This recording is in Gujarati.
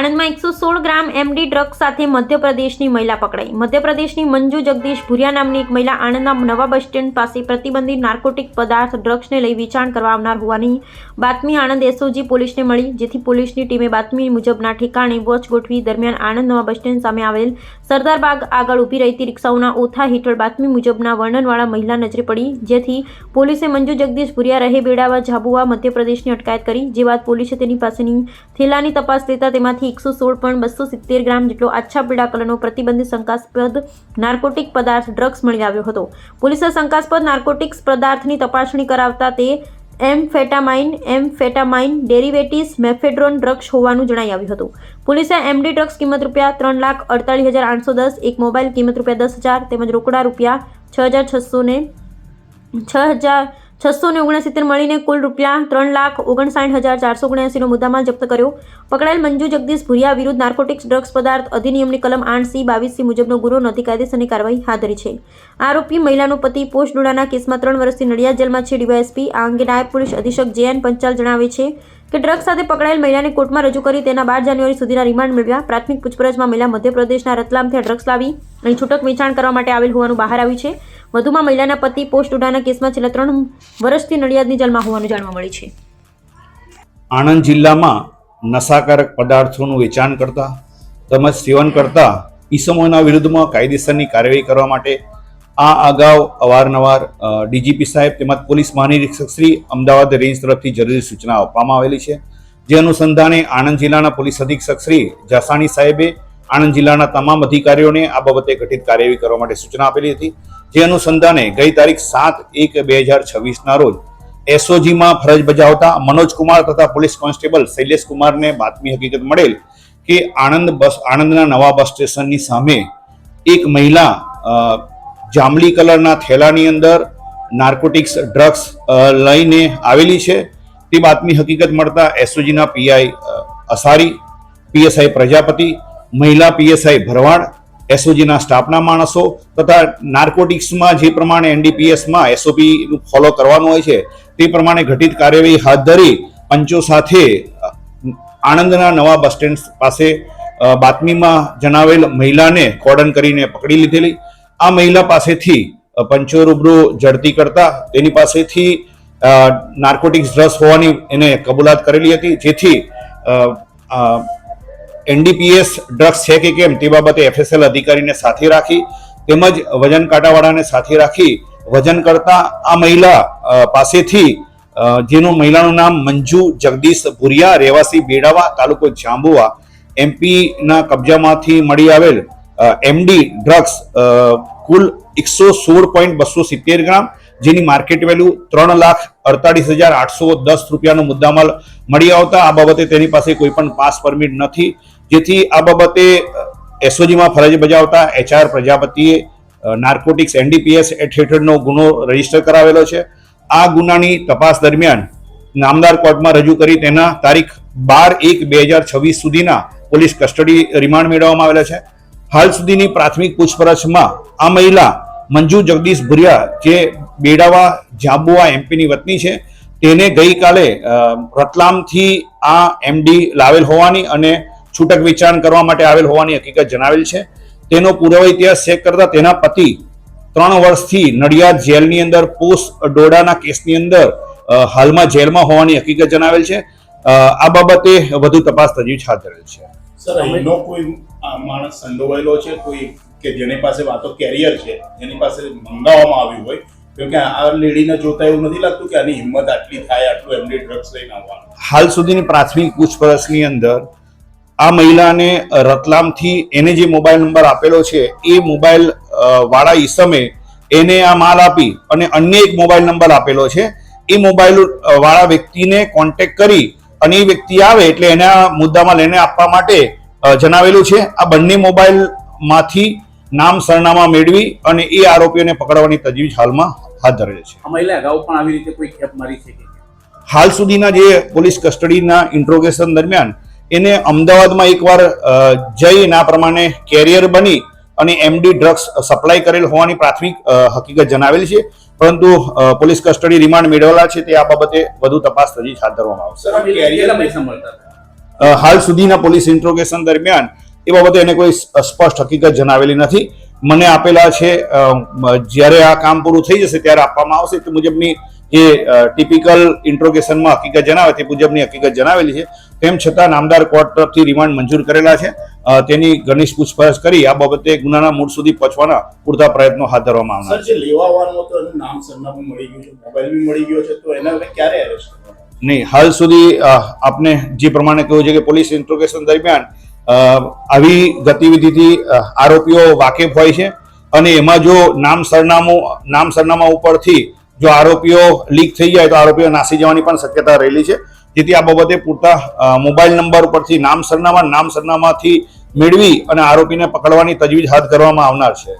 આણંદમાં એકસો સોળ ગ્રામ એમડી ડ્રગ્સ સાથે મધ્યપ્રદેશની મહિલા પકડાઈ. મધ્યપ્રદેશની મંજુ જગદીશ ભુરિયા નામની એક મહિલા આણંદના નવા બસ સ્ટેન્ડ પાસે પ્રતિબંધિત નાર્કોટિક પદાર્થ ડ્રગ્સને લઈ વેચાણ કરવા આવનાર હોવાની બાતમી આણંદ એસઓજી પોલીસને મળી, જેથી પોલીસની ટીમે બાતમી મુજબના ઠેકાણે વોચ ગોઠવી દરમિયાન આણંદ નવા બસ સ્ટેન્ડ સામે આવેલ સરદારબાગ આગળ ઊભી રહેતી રિક્ષાઓના ઓથા હેઠળ બાતમી મુજબના વર્ણનવાળા મહિલા નજરે પડી, જેથી પોલીસે મંજુ જગદીશ ભુરિયા રહે બેડાવા ઝાબુઆ મધ્યપ્રદેશની અટકાયત કરી, જે બાદ પોલીસે તેની પાસેની થેલાની તપાસ લેતા તેમાંથી એકસો સોળ પોઈન્ટ બસો સિત્તેર ગ્રામ જેટલો આછા પીળા કલરનો પ્રતિબંધિત શંકાસ્પદ નાર્કોટિક પદાર્થ ડ્રગ્સ મળી આવ્યો હતો. પોલીસે શંકાસ્પદ નાર્કોટિક્સ પદાર્થની તપાસણી કરાવતા તે amphetamine amphetamine derivatives, mephedrone drugs હોવાનું જણાઈ આવ્યું હતું. પોલીસે એમડી ડ્રગ્સ કિંમત રૂપિયા ત્રણ લાખ અડતાલીસ હજાર આઠસો દસ, એક મોબાઈલ કિંમત રૂપિયા દસ હજાર તેમજ રોકડા રૂપિયા છ હજાર છસો ને છ હજાર છસો ને ઓગણસિત્તેર મળીને કુલ રૂપિયા ત્રણ લાખ ઓગણસાઠ હજાર ચારસો ઓગણએંસીનો મુદ્દામાલ જપ્ત કર્યો. પકડાયેલ મંજુ જગદીશ ભુરિયા વિરુદ્ધ નાર્કોટિક્સ ડ્રગ્સ પદાર્થ અધિનિયમની કલમ આઠ સી બાવીસ સી મુજબનો ગુનો નોંધી કાયદેસરની કાર્યવાહી હાથ ધરી છે. આરોપી મહિલાનો પતિ પોસ્ટ ડોડાના કેસમાં ત્રણ વર્ષથી નડિયાદ જેલમાં છે. ડીવાયએસપી આ અંગે નાયબ પોલીસ અધિક્ષક જે એન પંચાલ જણાવે છે કે ડ્રગ્સ સાથે પકડાયેલ મહિલાને કોર્ટમાં રજૂ કરી તેના બાર જાન્યુઆરી સુધીના રિમાન્ડ મેળવ્યા. પ્રાથમિક પૂછપરછમાં મહિલા મધ્યપ્રદેશના રતલામથી ડ્રગ્સ લાવી અહીં છૂટક વેચાણ કરવા માટે આવેલ હોવાનું બહાર આવ્યું છે. વધુમાં મહિલાના પતિ પોસ્ટ ઉડાના કેસમાં છેલ્લા ત્રણ વર્ષથી નડિયાદની જેલમાં હોવાનું જાણવા મળે છે. આણંદ જિલ્લામાં નશાકારક પદાર્થોનું વેચાણ કરતા તેમજ સેવન કરતા ઈસમોના વિરુદ્ધમાં કાયદેસરની કાર્યવાહી કરવા માટે આ અગાઉ અવારનવાર ડીજીપી સાહેબ તેમજ પોલીસ મહાનિરીક્ષક શ્રી અમદાવાદ રેન્જ તરફથી જરૂરી સૂચના આપવામાં આવેલી છે. જે અનુસંધાને આણંદ જિલ્લાના પોલીસ અધિક્ષક શ્રી જાસાણી સાહેબે આણંદ જિલ્લાના તમામ અધિકારીઓને આ બાબતે ગઠિત કાર્યવાહી કરવા માટે સૂચના આપેલી હતી. જે અનુસંધાને ગઈ તારીખ સાત એક બે હજાર છવ્વીસના રોજ એસઓજીમાં ફરજ બજાવતા મનોજ કુમાર તથા પોલીસ કોન્સ્ટેબલ શૈલેષ કુમારને બાતમી હકીકત મળેલ કે આણંદ બસ, આણંદના નવા બસ સ્ટેશનની સામે એક મહિલા જાંબલી કલરના થેલાની અંદર નાર્કોટિક્સ, ડ્રગ્સ લઈને આવેલી છે. તે બાતમી હકીકત મળતા એસઓજીના પીઆઈ અસારી, પીએસઆઈ પ્રજાપતિ, મહિલા પીએસઆઈ ભરવાડ એસઓજીના સ્ટાફના માણસો તથા નાર્કોટિક્સમાં જે પ્રમાણે એનડીપીએસમાં એસઓપી ફોલો કરવાનું હોય છે, તે પ્રમાણે ઘટિત કાર્યવાહી હાથ ધરી પંચો સાથે આણંદના નવા બસ સ્ટેન્ડ પાસે બાતમીમાં જણાવેલ મહિલાને કોર્ડન કરીને પકડી લીધેલી. આ મહિલા પાસેથી પંચો રૂબરૂ ઝડતી કરતા તેની પાસેથી નાર્કોટિક્સ ડ્રગ્સ હોવાની એને કબૂલાત કરેલી હતી, જેથી એનડીપીએસ ડ્રગ્સ છે કે કેમ તે બાબતે એફએસએલ અધિકારીને સાથે રાખી તેમજ વજન કાંટાવાળાને સાથે રાખી વજન કરતા આ મહિલા પાસેથી જેનું મહિલાનું નામ મંજુ જગદીશ ભુરિયા, રહેવાસી બેડાવા, તાલુકો જાંબુવા, એમપીના કબજામાંથી મળી આવેલ એમડી ડ્રગ્સ કુલ એકસો સોળ પોઈન્ટ બસો સિત્તેર ગ્રામ, જેની માર્કેટ વેલ્યુ ત્રણ લાખ અડતાલીસ હજાર આઠસો દસ રૂપિયાનો મુદ્દામાલ મળી આવતા આ બાબતે તેની પાસે કોઈ પણ પાસ પરમિટ નથી. જેથી આ બાબતે એસઓજીમાં ફરજ બજાવતા એચઆર પ્રજાપતિએ નાર્કોટિક્સ એનડીપીએસ એટ હેઠળનો ગુનો રજિસ્ટર કરાવેલો છે. આ ગુનાની તપાસ દરમિયાન નામદાર કોર્ટમાં રજૂ કરી તેના તારીખ બાર એક બે હજાર છવ્વીસ સુધીના પોલીસ કસ્ટડી રિમાન્ડ મેળવવામાં આવેલા છે. હાલ સુધીની પ્રાથમિક પૂછપરછમાં આ મહિલા મંજુ જગદીશ ભુરિયા, જે બેડાવા જાંબુઆ એમપીની વતની છે. તેને ગઈકાલે રતલામથી આ એમડી લાવેલ હોવાની અને છૂટક વિચારણ કરવા માટે આવેલ હોવાની હકીકત જણાવેલ છે. તેનો પુરાવો ઇતિહાસ ચેક કરતા તેના પતિ ત્રણ વર્ષથી નડિયાદ જેલની અંદર પોસ્ટ ડોડાના કેસની અંદર હાલમાં જેલમાં હોવાની હકીકત જણાવેલ છે. આ બાબતે વધુ તપાસ તજવીજ હાથ ધરેલ છે. સર, અહીંનો કોઈ માણસ સંડોવાયેલો છે? કોઈ કે જેની પાસે વાતો કેરિયર છે એની પાસે મંગાવવામાં આવ્યું હોય? કેમ કે આ લેડીને જોતા એવું નથી લાગતું કે આની હિંમત આટલી થાય, આટલું એમની ડ્રગ્સ લઈને આવવાનું. હાલ સુધીની પ્રાથમિક પૂછપરછની અંદર આ મહિલાને રતલામથી એને જે મોબાઈલ નંબર આપેલો છે, એ મોબાઈલ વાળા ઈસમે એને આ માલ આપી અને અન્ય એક મોબાઈલ નંબર આપેલો છે. એ મોબાઈલ વાળા વ્યક્તિને કોન્ટેક્ટ કરી અને એ વ્યક્તિ આવે એટલે એના મુદ્દામાં લઈને આપવા માટે જણાવેલું છે. આ બંને મોબાઈલમાંથી નામ સરનામા મેળવી અને એ આરોપીઓને પકડવાની તજવીજ હાલમાં હાથ ધરેલ છે. મહિલા અગાઉ પણ આવી રીતે કોઈ ખેપ મારી છે હાલ સુધીના જે પોલીસ કસ્ટડીના ઇન્ટ્રોગેશન દરમિયાન એને અમદાવાદમાં એકવાર જઈને આ પ્રમાણે કેરિયર બની અને એમડી ડ્રગ્સ સપ્લાય કરેલ હોવાની પ્રાથમિક હકીકત જણાવેલ છે. પરંતુ પોલીસ કસ્ટડી રિમાન્ડ મેળવેલા છે તે આ બાબતે વધુ તપાસ તજવીજ હાથ ધરવામાં આવશે. હાલ સુધીના પોલીસ ઇન્ટ્રોગેશન દરમિયાન એ બાબતે એને કોઈ સ્પષ્ટ હકીકત જણાવેલી નથી. મને આપેલા છે જ્યારે આ કામ પૂરું થઈ જશે ત્યારે આપવામાં આવશે તે મુજબની જે ટિપિકલ ઇન્ટ્રોગેશનમાં હકીકત જણાવે તે મુજબની હકીકત જણાવેલી છે. તેમ છતાં નામદાર કોર્ટ તરફથી રિમાન્ડ મંજૂર કરેલા છે. તેની ઘનિષ્ઠ પૂછપરછ કરી આ બાબતે ગુનાના મૂળ સુધી પહોંચવાના પૂરતા પ્રયત્નો હાથ ધરવામાં આવનાર સર જે લેવા એનું નામ સરનામું મળી ગયું છે મોબાઈલ બી મળી ગયો છે તો એને હવે ક્યારે એરેસ્ટ નહીં હાલ સુધી આપને જે પ્રમાણે કહ્યું છે કે પોલીસ ઇન્ટ્રોગેશન દરમિયાન આવી ગતિવિધિથી આરોપીઓ વાકેફ હોય છે અને એમાં જો નામ સરનામું, નામ સરનામા ઉપરથી જો આરોપીઓ લીક થઈ જાય તો આરોપીઓ નાસી જવાની પણ શક્યતા રહેલી છે. જેથી આ બાબતે પૂરતા મોબાઈલ નંબર ઉપરથી નામ સરનામા, નામ સરનામાથી મેળવી અને આરોપીને પકડવાની તજવીજ હાથ ધરવામાં આવનાર છે.